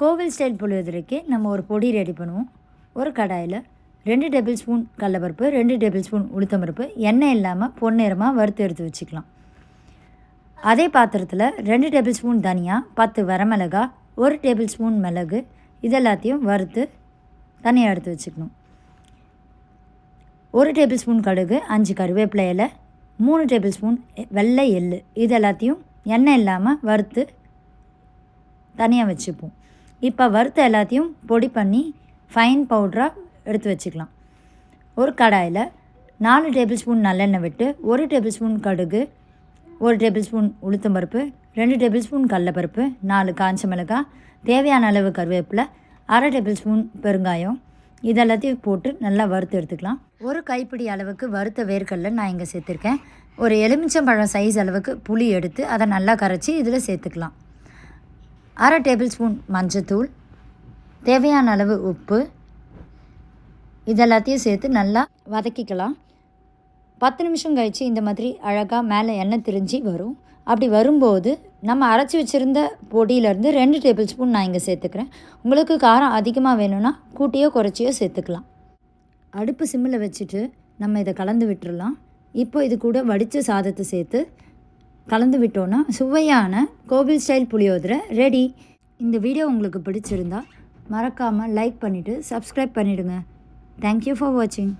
கோவில் ஸ்டைல் புளியோதரைக்கு நம்ம ஒரு பொடி ரெடி பண்ணுவோம். ஒரு கடாயில் ரெண்டு டேபிள் ஸ்பூன் கடலப்பருப்பு ரெண்டு டேபிள் ஸ்பூன் உளுத்தம்பருப்பு எண்ணெய் இல்லாமல் பொன்னிறமாக வறுத்து எடுத்து வச்சுக்கலாம். அதே பாத்திரத்தில் ரெண்டு டேபிள் ஸ்பூன் தனியாக பத்து வரமிளகா ஒரு டேபிள் ஸ்பூன் மிளகு இதெல்லாத்தையும் வறுத்து தனியாக எடுத்து வச்சுக்கணும். ஒரு டேபிள் ஸ்பூன் கடுகு அஞ்சு கருவேப்பிலை இலை மூணு டேபிள் ஸ்பூன் வெள்ளை எள்ளு இது எல்லாத்தையும் எண்ணெய் இல்லாமல் வறுத்து தனியாக வச்சுப்போம். இப்போ வறுத்த எல்லாத்தையும் பொடி பண்ணி ஃபைன் பவுட்ராக எடுத்து வச்சுக்கலாம். ஒரு கடாயில் நாலு டேபிள் ஸ்பூன் நல்லெண்ணெய் விட்டு ஒரு டேபிள் ஸ்பூன் கடுகு ஒரு டேபிள் ஸ்பூன் உளுத்தம்பருப்பு ரெண்டு டேபிள் ஸ்பூன் கடலப்பருப்பு நாலு காஞ்ச மிளகாய் தேவையான அளவு கருவேப்பிலை அரை டேபிள் ஸ்பூன் பெருங்காயம். இதெல்லாத்தையும் போட்டு நல்லா வறுத்து எடுத்துக்கலாம். ஒரு கைப்பிடி அளவுக்கு வறுத்த வேர்க்கடலை நான் இங்கே சேர்த்துருக்கேன். ஒரு எலுமிச்சம்பழம் சைஸ் அளவுக்கு புளி எடுத்து அதை நல்லா கரைச்சி இதில் சேர்த்துக்கலாம். அரை டேபிள் ஸ்பூன் மஞ்சத்தூள் தேவையான அளவு உப்பு. இதெல்லாத்தையும் சேர்த்து நல்லா வதக்கிக்கலாம். பத்து நிமிஷம் கழித்து இந்த மாதிரி அழகாக மேலே எண்ணெய் திரிஞ்சு வரும். அப்படி வரும்போது நம்ம அரைச்சி வச்சுருந்த பொடியிலேருந்து ரெண்டு டேபிள் ஸ்பூன் நான் இங்கே சேர்த்துக்கிறேன். உங்களுக்கு காரம் அதிகமாக வேணும்னா கூட்டியோ குறைச்சியோ சேர்த்துக்கலாம். அடுப்பு சிம்மில் வச்சுட்டு நம்ம இதை கலந்து விட்டுடலாம் இப்போ இது கூட வடித்த சாதத்தை சேர்த்து கலந்து விட்டோன்னா சுவையான கோவில் ஸ்டைல் புளியோதரை ரெடி இந்த வீடியோ உங்களுக்கு பிடிச்சிருந்தா மறக்காமல் லைக் பண்ணிவிட்டு சப்ஸ்கிரைப் பண்ணிவிடுங்க தேங்க்யூ ஃபார் வாட்சிங்